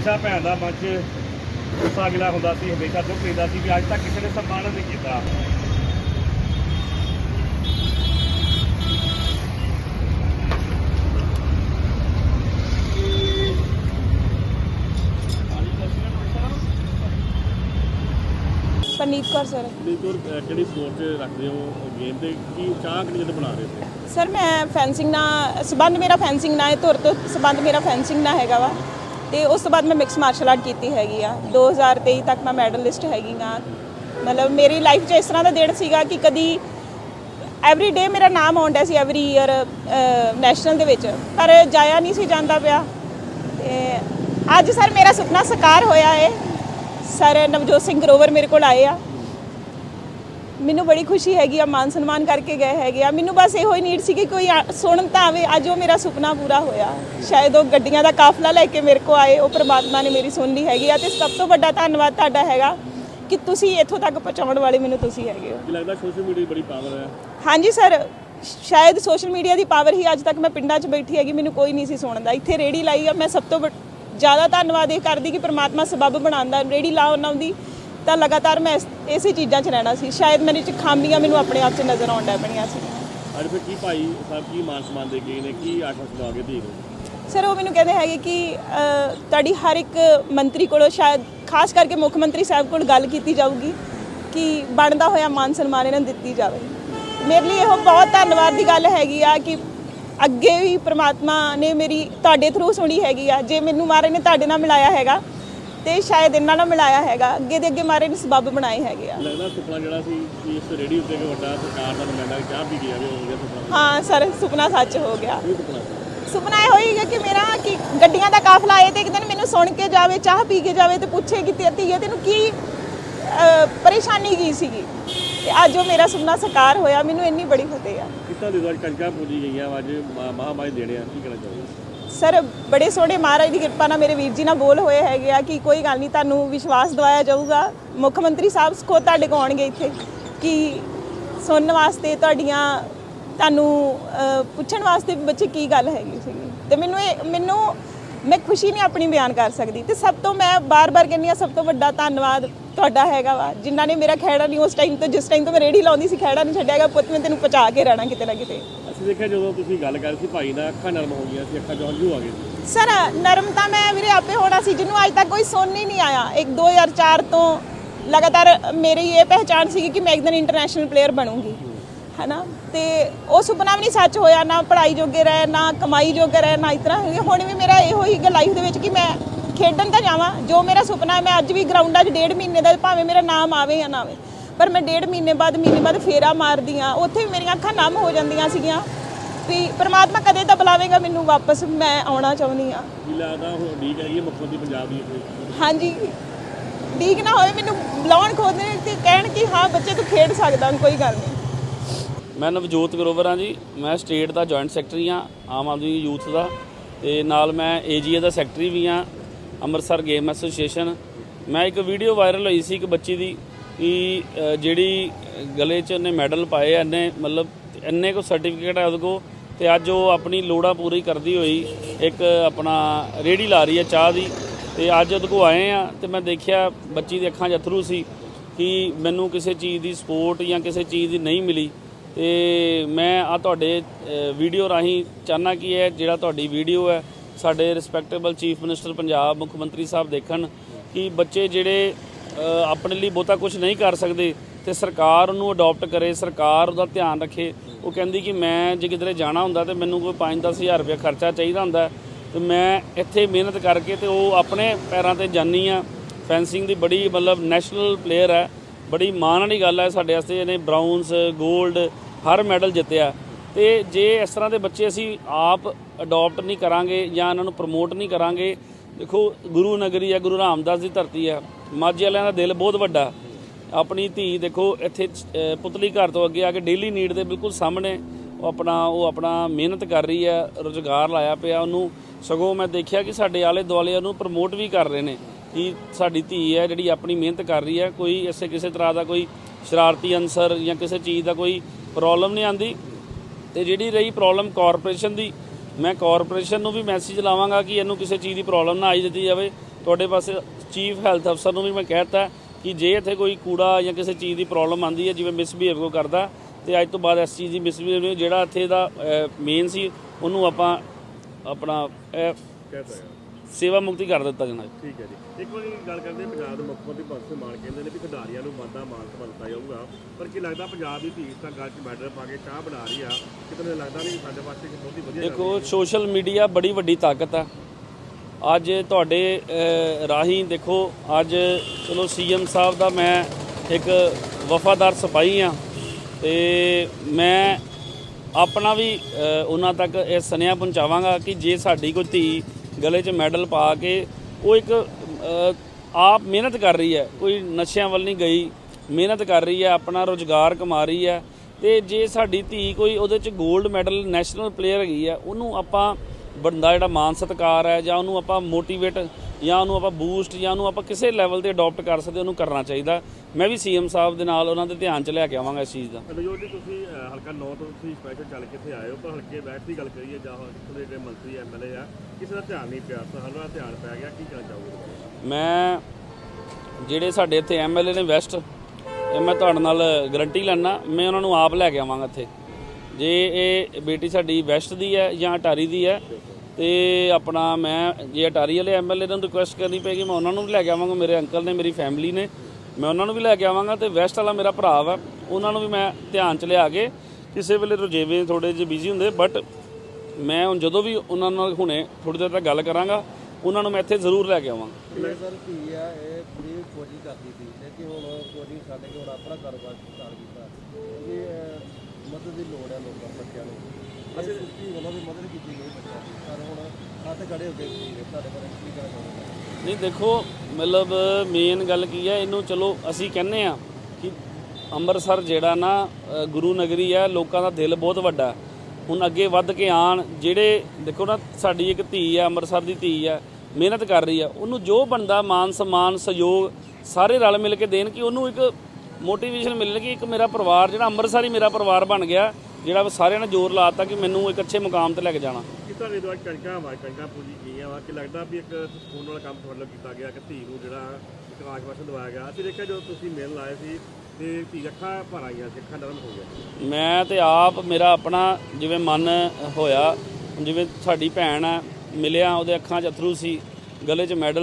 ਹਮੇਸ਼ਾ ਭੈਣ ਦਾ ਮਨ 'ਚ ਗੁੱਸਾ ਗਿਲਾ ਹੁੰਦਾ ਸੀ ਹਮੇਸ਼ਾ ਦੁੱਖ ਲੈਂਦਾ ਸੀ ਵੀ ਅੱਜ ਤੱਕ ਕਿਸੇ ਨੇ ਸਨਮਾਨ ਨਹੀਂ ਕੀਤਾ। ਪਰਨੀਤ ਕੌਰ ਸਰ। ਬਿਲਕੁਲ ਕਿਹੜੀ ਸਪੋਰਟ 'ਚ ਰੱਖਦੇ ਹੋ? ਗੇਮ ਦੇ ਕੀ ਚਾਹ ਕਿੰਨੀ ਜਦ ਬਣਾ ਰਹੇ ਸੀ ਸਰ ਮੈਂ ਫੈਂਸਿੰਗ ਨਾਲ ਸਬੰਧ ਮੇਰਾ ਫੈਂਸਿੰਗ ਨਾਲ ਹੈ ਧੁਰ ਤੋਂ ਸਬੰਧ ਮੇਰਾ ਫੈਂਸਿੰਗ ਨਾਲ ਹੈਗਾ ਵਾ। ਤੇ ਉਸ ਤੋਂ ਬਾਅਦ ਮੈਂ ਮਿਕਸ ਮਾਰਸ਼ਲ ਆਰਟ ਕੀਤੀ ਹੈਗੀ ਆ। 2023 ਤੱਕ ਮੈਂ ਮੈਡਲਿਸਟ ਹੈਗੀ ਆ। ਮਤਲਬ ਮੇਰੀ ਲਾਈਫ 'ਚ ਇਸ ਤਰ੍ਹਾਂ ਦਾ ਦਿਨ ਸੀਗਾ ਕਿ ਕਦੀ ਐਵਰੀ ਡੇ ਮੇਰਾ ਨਾਮ ਆਉਂਦਾ ਸੀ ਐਵਰੀ ਈਅਰ ਨੈਸ਼ਨਲ ਦੇ ਵਿੱਚ। ਪਰ ਜਾਇਆ ਨਹੀਂ ਸੀ ਜਾਂਦਾ ਪਿਆ। ਤੇ ਅੱਜ ਸਰ ਮੇਰਾ ਸੁਪਨਾ ਸਾਕਾਰ ਹੋਇਆ ਹੈ ਸਰ ਨਵਜੋਤ ਸਿੰਘ ਗਰੋਵਰ ਮੇਰੇ ਕੋਲ ਆਏ ਆ। ਮੈਨੂੰ ਬੜੀ ਖੁਸ਼ੀ ਹੈਗੀ ਆ ਮਾਨ ਸਨਮਾਨ ਕਰਕੇ ਗਏ ਹੈਗੇ ਆ। ਮੈਨੂੰ ਬਸ ਇਹੋ ਹੀ ਨੀਡ ਸੀ ਕਿ ਕੋਈ ਸੁਣਨ ਤਾਂ ਆਵੇ। ਅੱਜ ਉਹ ਮੇਰਾ ਸੁਪਨਾ ਪੂਰਾ ਹੋਇਆ। ਸ਼ਾਇਦ ਉਹ ਗੱਡੀਆਂ ਦਾ ਕਾਫਲਾ ਲੈ ਕੇ ਮੇਰੇ ਕੋ ਆਏ ਉਹ ਪ੍ਰਮਾਤਮਾ ਨੇ ਮੇਰੀ ਸੁਣ ਲਈ ਹੈਗੀ ਆ ਤੇ ਸਭ ਤੋਂ ਵੱਡਾ ਧੰਨਵਾਦ ਤੁਹਾਡਾ ਹੈਗਾ ਕਿ ਤੁਸੀਂ ਇੱਥੋਂ ਤੱਕ ਪਹੁੰਚਾਉਣ ਵਾਲੇ ਮੈਨੂੰ ਤੁਸੀਂ ਹੈਗੇ ਹੋ। ਲੱਗਦਾ ਸੋਸ਼ਲ ਮੀਡੀਆ ਦੀ ਬੜੀ ਪਾਵਰ ਹੈ? ਹਾਂਜੀ ਸਰ ਸ਼ਾਇਦ ਸੋਸ਼ਲ ਮੀਡੀਆ ਦੀ ਪਾਵਰ ਹੀ ਅੱਜ ਤੱਕ ਮੈਂ ਪਿੰਡਾਂ 'ਚ ਬੈਠੀ ਹੈਗੀ ਮੈਨੂੰ ਕੋਈ ਨਹੀਂ ਸੀ ਸੁਣਦਾ ਇੱਥੇ ਰੇੜੀ ਲਾਈ ਆ ਮੈਂ ਸਭ ਤੋਂ ਜ਼ਿਆਦਾ ਧੰਨਵਾਦ ਇਹ ਕਰਦੀ ਕਿ ਪ੍ਰਮਾਤਮਾ ਸਬਬ ਬਣਾਉਂਦਾ। ਰੇੜੀ ਲਾ ਉਹਨਾਂ ਦੀ ਤਾਂ ਲਗਾਤਾਰ ਮੈਂ ਇਸ- ਇਸੇ ਚੀਜ਼ਾਂ 'ਚ ਰਹਿਣਾ ਸੀ। ਸ਼ਾਇਦ ਮੇਰੇ 'ਚ ਖਾਮੀਆਂ ਮੈਨੂੰ ਆਪਣੇ ਆਪ 'ਚ ਨਜ਼ਰ ਆਉਣ ਲੱਗ ਪਈਆਂ ਸੀ। ਅੱਜ ਫਿਰ ਕੀ ਭਾਈ ਸਾਹਿਬ ਕੀ ਮਾਨ ਸਨਮਾਨ ਦੇ ਗਏ ਨੇ ਕੀ ਆਸ਼ਵਾਸਨ ਦਵਾਗੇ ਧੀ ਨੂੰ ਸਰ ਉਹ ਮੈਨੂੰ ਕਹਿੰਦੇ ਹੈਗੇ ਕਿ ਅ, ਤੁਹਾਡੀ ਹਰ ਇੱਕ ਮੰਤਰੀ ਕੋਲੋਂ ਸ਼ਾਇਦ ਖਾਸ ਕਰਕੇ ਮੁੱਖ ਮੰਤਰੀ ਸਾਹਿਬ ਕੋਲ ਗੱਲ ਕੀਤੀ ਜਾਊਗੀ ਕਿ ਬਣਦਾ ਹੋਇਆ ਮਾਨ ਸਨਮਾਨ ਇਹਨਾਂ ਨੂੰ ਦਿੱਤੀ ਜਾਵੇ। ਮੇਰੇ ਲਈ ਇਹੋ ਬਹੁਤ ਧੰਨਵਾਦ ਦੀ ਗੱਲ ਹੈਗੀ ਆ ਕਿ ਅੱਗੇ ਵੀ ਪ੍ਰਮਾਤਮਾ ਨੇ ਮੇਰੀ ਤੁਹਾਡੇ ਥਰੂ ਸੁਣੀ ਹੈਗੀ ਆ। ਜੇ ਮੈਨੂੰ ਮਾਰੇ ਨੇ ਤੁਹਾਡੇ ਨਾਲ ਮਿਲਾਇਆ ਹੈਗਾ ਤੇ ਸ਼ਾਇਦ ਇਹਨਾਂ ਨਾਲ ਮਿਲਾਇਆ ਹੈਗਾ। ਅੱਗੇ ਦੇ ਅੱਗੇ ਮਾਰੇ ਨੇ ਸਬੱਬ ਬਣਾਏ ਹੈਗੇ ਆ। ਲੱਗਦਾ ਸੁਪਨਾ ਜਿਹੜਾ ਸੀ ਕਿ ਇਸ ਰੇੜੀ ਉੱਤੇ ਇੱਕ ਵੱਡਾ ਸਰਕਾਰ ਦਾ ਨੁਮਾਇੰਦਾ ਚਾਹ ਪੀ ਗਿਆ ਵੀ ਹੋ ਗਿਆ ਸੁਪਨਾ। ਹਾਂ ਸਰ ਸੁਪਨਾ ਸੱਚ ਹੋ ਗਿਆ। ਕੀ ਸੁਪਨਾ ਇਹ ਹੋਈਗਾ ਕਿ ਮੇਰਾ ਕਿ ਗੱਡੀਆਂ ਦਾ ਕਾਫਲਾ ਆਏ ਤੇ ਇੱਕ ਦਿਨ ਮੈਨੂੰ ਸੁਣ ਕੇ ਜਾਵੇ ਚਾਹ ਪੀ ਕੇ ਜਾਵੇ ਤੇ ਪੁੱਛੇ ਕਿ ਤੇ ਧੀਏ ਤੈਨੂੰ ਕੀ ਪਰੇਸ਼ਾਨੀ ਕੀ ਸੀਗੀ। ਤੇ ਅੱਜ ਉਹ ਮੇਰਾ ਸੁਪਨਾ ਸਾਕਾਰ ਹੋਇਆ ਮੈਨੂੰ ਇੰਨੀ ਬੜੀ ਫਤਿਹ ਆ। ਕਿੱਦਾਂ ਦੀ ਅੱਜ ਕੰਜਕਾਂ ਪੂਜੀ ਗਈਆਂ ਅੱਜ ਮਹਾ- ਮਹਾਮਾਰੀ ਦੇਣੇ ਆ ਕੀ ਕਹਿਣਾ ਚਾਹੋਗੇ? ਸਰ, ਬੜੇ ਸੋਹਣੇ ਮਹਾਰਾਜ ਦੀ ਕਿਰਪਾ ਨਾਲ ਮੇਰੇ ਵੀਰ ਜੀ ਨਾਲ ਬੋਲ ਹੋਏ ਹੈਗੇ ਆ ਕਿ ਕੋਈ ਗੱਲ ਨਹੀਂ, ਤੁਹਾਨੂੰ ਵਿਸ਼ਵਾਸ ਦਵਾਇਆ ਜਾਊਗਾ। ਮੁੱਖ ਮੰਤਰੀ ਸਾਹਿਬ ਖੁਦ ਤੁਹਾਡੇ ਕੋਲ ਆਉਣਗੇ ਇੱਥੇ ਕਿ ਸੁਣਨ ਵਾਸਤੇ ਤੁਹਾਡੀਆਂ, ਤੁਹਾਨੂੰ ਪੁੱਛਣ ਵਾਸਤੇ ਵੀ ਬੱਚੇ ਕੀ ਗੱਲ ਹੈਗੀ ਸੀਗੀ ਤੇ ਮੈਨੂੰ ਇਹ, ਮੈਨੂੰ, ਮੈਂ ਖੁਸ਼ੀ ਨਹੀਂ ਆਪਣੀ ਬਿਆਨ ਕਰ ਸਕਦੀ। ਤੇ ਸਭ ਤੋਂ ਮੈਂ ਬਾਰ-ਬਾਰ ਕਹਿੰਦੀ ਆ ਸਭ ਤੋਂ ਵੱਡਾ ਧੰਨਵਾਦ ਤੁਹਾਡਾ ਹੈਗਾ ਵਾ। ਜਿਨ੍ਹਾਂ ਨੇ ਮੇਰਾ ਖਹਿੜਾ ਨਹੀਂ ਉਸ ਟਾਈਮ ਤੋਂ, ਜਿਸ ਟਾਈਮ ਤੋਂ ਮੈਂ ਰੇੜੀ ਲਾਉਂਦੀ ਸੀ, ਖਹਿੜਾ ਨਹੀਂ ਛੱਡਿਆਗਾ ਪੁੱਤ ਮੈਂ ਤੈਨੂੰ ਪਹੁੰਚਾ ਕੇ ਰਹਿਣਾ ਕਿਤੇ ਨਾ ਕਿਤੇ। ਅਸੀਂ ਦੇਖਿਆ ਜਦੋਂ ਤੁਸੀਂ ਗੱਲ ਕਰ ਸੀ ਭਾਈ ਦਾ ਅੱਖਾਂ ਨਰਮ ਹੋ ਗਈਆਂ ਸੀ, ਅੱਖਾਂ 'ਚ ਹੰਝੂ ਆ ਗਏ ਸੀ? ਸਰ, ਨਰਮ ਤਾਂ ਮੈਂ ਵੀਰੇ ਆਪੇ ਹੋਣਾ ਸੀ, ਜਿਹਨੂੰ ਅੱਜ ਤੱਕ ਕੋਈ ਸੁਣ ਹੀ ਨਹੀਂ ਆਇਆ। ਇੱਕ 2004 ਤੋਂ ਲਗਾਤਾਰ ਮੇਰੀ ਇਹ ਪਹਿਚਾਣ ਸੀ ਕਿ ਮੈਂ ਇੱਕ ਦਿਨ ਇੰਟਰਨੈਸ਼ਨਲ ਪਲੇਅਰ ਬਣੂੰਗੀ। ਹੈਨਾ? ਤੇ ਉਹ ਸੁਪਨਾ ਵੀ ਨਹੀਂ ਸੱਚ ਹੋਇਆ, ਨਾ ਪੜ੍ਹਾਈ ਜੋਗੇ ਰਹਿ, ਨਾ ਕਮਾਈ ਜੋਗੇ ਰਹਿ, ਨਾ ਇਤਨਾ ਹੁਣ ਵੀ ਮੇਰਾ ਇਹੋ ਹੀ ਲਾਈਫ ਦੇ ਵਿੱਚ ਕਿ ਮੈਂ ਖੇਡਣ ਤਾਂ ਜਾਵਾਂ। ਜੋ ਮੇਰਾ ਸੁਪਨਾ ਹੈ, ਮੈਂ ਅੱਜ ਵੀ ਗਰਾਊਂਡਾਂ 'ਚ ਡੇਢ ਮਹੀਨੇ ਦਾ, ਭਾਵੇਂ ਮੇਰਾ ਨਾਮ ਆਵੇ ਜਾਂ ਨਾ ਆਵੇ। ਪਰ ਮੈਂ ਡੇਢ ਮਹੀਨੇ ਬਾਅਦ ਮਹੀਨੇ ਬਾਅਦ ਫੇਰਾ ਮਾਰਦੀ ਹਾਂ। ਉੱਥੇ ਵੀ ਮੇਰੀਆਂ ਅੱਖਾਂ ਨਮ ਹੋ ਜਾਂਦੀਆਂ ਸੀਗੀਆਂ। ਵੀ ਪ੍ਰਮਾਤਮਾ ਕਦੇ ਤਾਂ ਬੁਲਾਵੇਗਾ ਮੈਨੂੰ ਵਾਪਸ ਮੈਂ ਆਉਣਾ ਚਾਹੁੰਦੀ ਆ ਲੱਗਦਾ ਹੁਣ ਡੀਕ ਹੈਗੀ ਹੈ ਮੁੱਖ ਮੰਤਰੀ ਪੰਜਾਬ ਦੀ? ਹਾਂਜੀ। ਠੀਕ ਨਾ ਹੋਏ ਮੈਨੂੰ ਬੁਲਾਉਣ ਖੋਦੇ ਤੇ ਕਹਿਣ ਕਿ ਹਾਂ ਬੱਚੇ ਤੂੰ ਖੇਡ ਸਕਦਾ ਕੋਈ ਗੱਲ ਨਹੀਂ। ਮੈਂ ਨਵਜੋਤ ਗਰੋਵਰ ਹਾਂ ਜੀ। ਮੈਂ ਸਟੇਟ ਦਾ ਜੁਆਇੰਟ ਸੈਕਟਰੀ ਹਾਂ ਆਮ ਆਦਮੀ ਯੂਥ ਦਾ। ਤੇ ਨਾਲ ਮੈਂ ਏਜੀਏ ਦਾ ਸੈਕਟਰੀ ਵੀ ਹਾਂ ਅੰਮ੍ਰਿਤਸਰ ਗੇਮ ਐਸੋਸੀਏਸ਼ਨ। ਮੈਂ ਇੱਕ ਵੀਡੀਓ ਵਾਇਰਲ ਹੋਈ ਸੀ ਇੱਕ ਬੱਚੀ ਦੀ। ਕਿ ਜਿਹੜੀ ਗਲੇ 'ਚ ਉਹਨੇ ਮੈਡਲ ਪਾਏ ਆ ਇੰਨੇ ਮਤਲਬ ਇੰਨੇ ਕੋ ਸਰਟੀਫਿਕੇਟ ਹੈ ਉਹਦੇ ਕੋ ਤੇ ਅੱਜ ਉਹ ਆਪਣੀ ਲੋੜਾਂ ਪੂਰੀ ਕਰਦੀ ਹੋਈ ਇੱਕ ਆਪਣਾ ਰੇੜੀ ਲਾ ਰਹੀ ਹੈ ਚਾਹ ਦੀ ਤੇ ਅੱਜ ਉਹਦੇ ਕੋ ਆਏ ਆ ਤੇ ਮੈਂ ਦੇਖਿਆ ਬੱਚੀ ਦੀ ਅੱਖਾਂ 'ਚ ਅਥਰੂ ਸੀ ਕਿ ਮੈਨੂੰ ਕਿਸੇ ਚੀਜ਼ ਦੀ ਸਪੋਰਟ ਜਾਂ ਕਿਸੇ ਚੀਜ਼ ਦੀ ਨਹੀਂ ਮਿਲੀ ਤੇ ਮੈਂ ਆ ਤੁਹਾਡੇ ਵੀਡੀਓ ਰਾਹੀਂ ਚਾਹਨਾ ਕਿ ਇਹ ਜਿਹੜਾ ਤੁਹਾਡੀ ਵੀਡੀਓ ਹੈ, ਸਾਡੇ ਰਿਸਪੈਕਟੇਬਲ ਚੀਫ ਮਿਨਿਸਟਰ ਪੰਜਾਬ ਮੁੱਖ ਮੰਤਰੀ ਸਾਹਿਬ ਦੇਖਣ ਕਿ ਬੱਚੇ ਜਿਹੜੇ ਆਪਣੇ ਲਈ ਬਹੁਤਾ ਕੁਝ ਨਹੀਂ ਕਰ ਸਕਦੇ ਤੇ ਸਰਕਾਰ ਉਹਨੂੰ ਅਡਾਪਟ ਕਰੇ, ਸਰਕਾਰ ਉਹਦਾ ਧਿਆਨ ਰੱਖੇ। ਉਹ ਕਹਿੰਦੀ ਕਿ ਮੈਂ ਜੇ ਕਿਧਰੇ ਜਾਣਾ ਹੁੰਦਾ ਤੇ ਮੈਨੂੰ ਕੋਈ 5-10000 ਰੁਪਏ ਖਰਚਾ ਚਾਹੀਦਾ ਹੁੰਦਾ। ਤੇ ਮੈਂ ਇੱਥੇ ਮਿਹਨਤ ਕਰਕੇ ਤੇ ਉਹ ਆਪਣੇ ਪੈਰਾਂ ਤੇ ਜਾਨੀ ਆ। ਫੈਂਸਿੰਗ ਦੀ ਬੜੀ ਮਤਲਬ ਨੈਸ਼ਨਲ ਪਲੇਅਰ ਹੈ। ਬੜੀ ਮਾਣ ਵਾਲੀ ਗੱਲ ਹੈ ਸਾਡੇ ਵਾਸਤੇ, ਇਹਨੇ ਬ੍ਰਾਊਨਸ 골ਡ ਹਰ ਮੈਡਲ ਜਿੱਤਿਆ। ਤੇ ਜੇ ਇਸ ਤਰ੍ਹਾਂ ਦੇ ਬੱਚੇ ਅਸੀਂ ਆਪ ਅਡਾਪਟ ਨਹੀਂ ਕਰਾਂਗੇ ਜਾਂ ਇਹਨਾਂ ਨੂੰ ਪ੍ਰਮੋਟ ਨਹੀਂ ਕਰਾਂਗੇ ਦੇਖੋ, ਗੁਰੂ ਨਗਰੀ ਹੈ ਗੁਰੂ ਰਾਮਦਾਸ ਦੀ ਧਰਤੀ ਹੈ ਮਾਝੇ ਵਾਲਿਆਂ ਦਾ ਦਿਲ ਬਹੁਤ ਵੱਡਾ। ਆਪਣੀ ਧੀ, ਦੇਖੋ, ਇੱਥੇ ਪੁਤਲੀ ਘਰ ਤੋਂ ਅੱਗੇ ਆ ਕੇ ਡੇਲੀ ਨੀਡ ਦੇ ਬਿਲਕੁਲ ਸਾਹਮਣੇ ਉਹ ਆਪਣਾ ਉਹ ਆਪਣਾ ਮਿਹਨਤ ਕਰ ਰਹੀ ਹੈ ਰੁਜ਼ਗਾਰ ਲਾਇਆ ਪਿਆ ਉਹਨੂੰ। ਸਗੋਂ ਮੈਂ ਦੇਖਿਆ ਕਿ ਸਾਡੇ ਆਲੇ ਦੁਆਲੇ ਉਹਨੂੰ ਪ੍ਰਮੋਟ ਵੀ ਕਰ ਰਹੇ ਨੇ ਕਿ ਸਾਡੀ ਧੀ ਹੈ ਜਿਹੜੀ ਆਪਣੀ ਮਿਹਨਤ ਕਰ ਰਹੀ ਹੈ। ਕੋਈ ਐਸੇ ਕਿਸੇ ਤਰ੍ਹਾਂ ਦਾ ਕੋਈ ਸ਼ਰਾਰਤੀ ਅਨਸਰ ਜਾਂ ਕਿਸੇ ਚੀਜ਼ ਦਾ ਕੋਈ ਪ੍ਰੋਬਲਮ ਨਹੀਂ ਆਂਦੀ ਤੇ ਜਿਹੜੀ ਰਹੀ ਪ੍ਰੋਬਲਮ ਕਾਰਪੋਰੇਸ਼ਨ ਦੀ ਮੈਂ ਕਾਰਪੋਰੇਸ਼ਨ ਨੂੰ ਵੀ ਮੈਸੇਜ ਲਾਵਾਂਗਾ ਕਿ ਇਹਨੂੰ ਕਿਸੇ ਚੀਜ਼ ਦੀ ਪ੍ਰੋਬਲਮ ਨਾ ਆਈ ਦਿੱਤੀ ਜਾਵੇ। ਤੁਹਾਡੇ ਪਾਸੇ ਚੀਫ ਹੈਲਥ ਅਫਸਰ ਨੂੰ ਵੀ ਮੈਂ ਕਹਿਤਾ ਕਿ ਜੇ ਇੱਥੇ ਕੋਈ ਕੂੜਾ ਜਾਂ ਕਿਸੇ ਚੀਜ਼ ਦੀ ਪ੍ਰੋਬਲਮ ਆਂਦੀ ਹੈ, ਜਿਵੇਂ ਮਿਸਬੀਹੇਵ ਕੋ ਕਰਦਾ, ਤੇ ਅੱਜ ਤੋਂ ਬਾਅਦ ਇਸ ਚੀਜ਼ ਦੀ ਮਿਸਬੀਹੇਵ ਜਿਹੜਾ ਇੱਥੇ ਦਾ ਮੇਨ ਸੀ, ਉਹਨੂੰ ਆਪਾਂ ਆਪਣਾ ਸੇਵਾ ਮੁਕਤੀ ਕਰ ਦਿੱਤਾ ਜਾਣਾ ਠੀਕ ਹੈ ਜੀ। ਇੱਕ ਵਾਰੀ ਗੱਲ ਕਰਦੇ ਹਾਂ ਪੰਜਾਬ ਦੇ ਮੁੱਖ ਮੰਤਰੀ ਭਗਵੰਤ ਸਿੰਘ ਮਾਨ ਕਹਿੰਦੇ ਨੇ ਵੀ ਖਿਡਾਰੀਆਂ ਨੂੰ ਵਾਧਾ ਮਾਨ ਸਨਮਾਨਤਾ ਜਾਊਗਾ। ਪਰ ਕੀ ਲੱਗਦਾ ਪੰਜਾਬ ਦੀ ਧੀ ਤਾਂ ਗੱਲ 'ਚ ਮੈਡਲ ਪਾ ਕੇ ਚਾਹ ਬਣਾ ਰਹੀ ਆ? ਕਿਤੇ ਨੂੰ ਲੱਗਦਾ ਨਹੀਂ ਕਿ ਸਾਡੇ ਵਾਸਤੇ ਇੱਕ ਬਹੁਤ ਹੀ ਵਧੀਆ ਗੱਲ ਦੇਖੋ ਸੋਸ਼ਲ ਮੀਡੀਆ ਬੜੀ ਵੱਡੀ ਤਾਕਤ ਆ। ਅੱਜ ਤੁਹਾਡੇ ਅਹ, ਰਾਹੀਂ ਦੇਖੋ ਅੱਜ ਚਲੋ ਸੀਐਮ ਸਾਹਿਬ ਦਾ ਮੈਂ ਇੱਕ ਵਫਾਦਾਰ ਸਿਪਾਹੀ ਆ ਤੇ ਮੈਂ ਆਪਣਾ ਵੀ ਅਹ, ਉਹਨਾਂ ਤੱਕ ਇਹ ਸੁਨੇਹਾ ਪਹੁੰਚਾਵਾਂਗਾ ਕਿ ਜੇ ਸਾਡੀ ਕੋਈ ਧੀ ਗਲੇ 'ਚ ਮੈਡਲ ਪਾ ਕੇ ਉਹ ਇੱਕ ਆਪ ਮਿਹਨਤ ਕਰ ਰਹੀ ਹੈ। ਕੋਈ ਨਸ਼ਿਆਂ ਵੱਲ ਨਹੀਂ ਗਈ। ਮਿਹਨਤ ਕਰ ਰਹੀ ਹੈ, ਆਪਣਾ ਰੋਜ਼ਗਾਰ ਕਮਾ ਰਹੀ ਹੈ। ਤੇ ਜੇ ਸਾਡੀ ਧੀ ਕੋਈ ਉਹਦੇ 'ਚ 골ਡ ਮੈਡਲ ਨੈਸ਼ਨਲ ਪਲੇਅਰ ਹੈਗੀ ਹੈ, ਉਹਨੂੰ ਆਪਾਂ ਬੰਦਾ ਜਿਹੜਾ ਮਾਨ ਸਤਕਾਰ ਹੈ ਜਾਂ ਉਹਨੂੰ ਆਪਾਂ ਮੋਟੀਵੇਟ ਜਾਂ ਉਹਨੂੰ ਆਪਾਂ ਬੂਸਟ ਜਾਂ ਉਹਨੂੰ ਆਪਾਂ ਕਿਸੇ ਲੈਵਲ ਤੇ ਅਡਾਪਟ ਕਰ ਸਕਦੇ ਉਹਨੂੰ ਕਰਨਾ ਚਾਹੀਦਾ। ਮੈਂ ਵੀ ਸੀਐਮ ਸਾਹਿਬ ਦੇ ਨਾਲ ਉਹਨਾਂ ਦੇ ਧਿਆਨ 'ਚ ਲੈ ਕੇ ਆਵਾਂਗਾ ਇਸ ਚੀਜ਼ ਦਾ। ਨਜੋਤ ਜੀ ਤੁਸੀਂ ਅਹ, ਹਲਕਾ 9 ਤੋਂ ਤੁਸੀਂ ਸਪੈਸ਼ਲ ਚੱਲ ਕੇ ਇੱਥੇ ਆਏ ਹੋ ਪਰ ਹਲਕੇ ਬੈਠ ਦੀ ਗੱਲ ਕਰੀਏ ਜਾਂ ਹੁਣ ਇੱਥੋਂ ਦੇ ਜਿਹੜੇ ਮੰਤਰੀ ਐਮਐਲਏ ਆ ਕਿਸੇ ਦਾ ਧਿਆਨ ਨਹੀਂ ਪਿਆ ਤੁਹਾਨੂੰ ਦਾ ਧਿਆਨ ਪੈ ਗਿਆ ਕੀ ਕਹਿਣਾ ਚਾਹੋਗੇ? ਮੈਂ ਜਿਹੜੇ ਸਾਡੇ ਇੱਥੇ ਐਮਐਲਏ ਨੇ ਵੈਸਟ ਇਹ ਮੈਂ ਤੁਹਾਡੇ ਨਾਲ ਗਰੰਟੀ ਲੈਣਾ ਮੈਂ ਉਹਨਾਂ ਨੂੰ ਆਪ ਲੈ ਕੇ ਆਵਾਂਗਾ ਇੱਥੇ। ਜੇ ਇਹ ਬੇਟੀ ਸਾਡੀ ਵੈਸਟ ਦੀ ਹੈ ਜਾਂ ਅਟਾਰੀ ਦੀ ਹੈ ਤੇ ਆਪਣਾ ਮੈਂ ਜੇ ਅਟਾਰੀ ਵਾਲੇ ਐਮਐਲਏ ਨੂੰ ਰਿਕੁਐਸਟ ਕਰਨੀ ਪੈਗੀ ਮੈਂ ਉਹਨਾਂ ਨੂੰ ਵੀ ਲੈ ਕੇ ਆਵਾਂਗਾ, ਮੇਰੇ ਅੰਕਲ ਨੇ, ਮੇਰੀ ਫੈਮਿਲੀ ਨੇ। ਮੈਂ ਉਹਨਾਂ ਨੂੰ ਵੀ ਲੈ ਕੇ ਆਵਾਂਗਾ ਤੇ ਵੈਸਟ ਵਾਲਾ ਮੇਰਾ ਭਰਾ ਵਾ, ਉਹਨਾਂ ਨੂੰ ਵੀ ਮੈਂ ਧਿਆਨ ਚ ਲਿਆ ਕੇ ਕਿਸੇ ਵੇਲੇ ਰੁਝੇਵੇਂ ਥੋੜੇ ਜਿਹੇ ਬਿਜ਼ੀ ਹੁੰਦੇ ਬਟ ਮੈਂ ਹੁਣ ਜਦੋਂ ਵੀ ਉਹਨਾਂ ਨਾਲ ਹੁਣੇ ਥੋੜੀ ਦੇਰ ਤੱਕ ਗੱਲ ਕਰਾਂਗਾ, ਉਹਨਾਂ ਨੂੰ ਮੈਂ ਇੱਥੇ ਜ਼ਰੂਰ ਲੈ ਕੇ ਆਵਾਂਗਾ। ਸਰ ਧੀ ਆ, ਇਹ ਪੂਰੀ ਕੋਸ਼ਿਸ਼ ਕਰਦੀ ਸੀ ਲੇਕਿਨ ਹੁਣ ਕੋਸ਼ਿਸ਼ ਛੱਡ ਕੇ ਆਪਣਾ ਕਾਰੋਬਾਰ ਸਟਾਰਟ ਕੀਤਾ। ਮਦਦ ਦੀ ਲੋੜ ਹੈ ਲੋਕਾਂ ਬੱਚਿਆਂ ਨੂੰ। ਅਸੀਂ ਧੀ ਵੱਲੋਂ ਵੀ ਮਦਦ ਕੀਤੀ ਗਈ ਬੱਚਿਆਂ ਦੀ। ਪਰ ਹੁਣ ਹੱਥ ਖੜੇ ਹੋ ਕੇ ਤੁਹਾਡੇ ਬਾਰੇ ਕੀ ਕਹਿਣਾ ਚਾਹੁੰਦੇ ਨਹੀਂ ਦੇਖੋ ਮਤਲਬ ਮੇਨ ਗੱਲ ਕੀ ਹੈ ਇਹਨੂੰ ਚਲੋ ਅਸੀਂ ਕਹਿੰਨੇ ਆ ਕਿ ਅੰਮ੍ਰਿਤਸਰ ਜਿਹੜਾ ਨਾ ਅ, ਗੁਰੂ ਨਗਰੀ ਹੈ ਲੋਕਾਂ ਦਾ ਦਿਲ ਬਹੁਤ ਵੱਡਾ। ਹੈ। ਹੁਣ ਅੱਗੇ ਵੱਧ ਕੇ ਆਣ ਜਿਹੜੇ ਦੇਖੋ ਨਾ ਸਾਡੀ ਇੱਕ ਧੀ ਹੈ ਅੰਮ੍ਰਿਤਸਰ ਦੀ ਧੀ ਹੈ ਮਿਹਨਤ ਕਰ ਰਹੀ ਹੈ ਉਹਨੂੰ ਜੋ ਬੰਦਾ ਮਾਨ ਸਨਮਾਨ ਸਹਿਯੋਗ ਸਾਰੇ ਰਲ ਮਿਲ ਕੇ ਦੇਣ ਕਿ ਉਹਨੂੰ ਇੱਕ ਮੋਟੀਵੇਸ਼ਨ ਮਿਲੇ ਕਿ ਇੱਕ ਮੇਰਾ ਪਰਿਵਾਰ ਜਿਹੜਾ ਅੰਮ੍ਰਿਤਸਰ ਹੀ ਮੇਰਾ ਪਰਿਵਾਰ ਬਣ ਗਿਆ ਜਿਹੜਾ ਸਾਰਿਆਂ ਨੇ ਜ਼ੋਰ ਲਾਤਾ ਕਿ ਮੈਨੂੰ ਇੱਕ ਅੱਛੇ ਮੁਕਾਮ ਤੇ ਲੈ ਕੇ ਜਾਣਾ। ਕਿ ਤੁਹਾਡੇ ਦੁਆਰਾ ਕਣਕਾਂ ਵਾ ਕਣਕਾਂ ਪੂਜੀ ਗਈਆਂ ਵਾ? ਕਿ ਲੱਗਦਾ ਵੀ ਇੱਕ ਸਕੂਨ ਵਾਲਾ ਕੰਮ ਤੁਹਾਡੇ ਵੱਲੋਂ ਕੀਤਾ ਗਿਆ ਕਿ ਧੀ ਨੂੰ ਜਿਹੜਾ ਇੱਕ ਆਸ਼ਵਾਸਨ ਦਵਾਇਆ ਗਿਆ? ਅਸੀਂ ਦੇਖਿਆ ਜਦੋਂ ਤੁਸੀਂ ਮਿਲਣ ਆਏ ਸੀ ਤੇ ਧੀ ਅੱਖਾਂ ਭਰ ਆਈਆਂ ਸੀ ਅੱਖਾਂ ਨਰਮ ਹੋ ਗਈਆਂ ਮੈਂ ਤੇ ਆਪ ਮੇਰਾ ਆਪਣਾ ਜਿਵੇਂ ਮਨ ਹੋਇਆ ਜਿਵੇਂ ਸਾਡੀ ਭੈਣ ਹੈ ਮਿਲਿਆ ਉਹਦੇ ਅੱਖਾਂ 'ਚ ਅਥਰੂ ਸੀ ਗਲੇ 'ਚ ਮੈਡਲ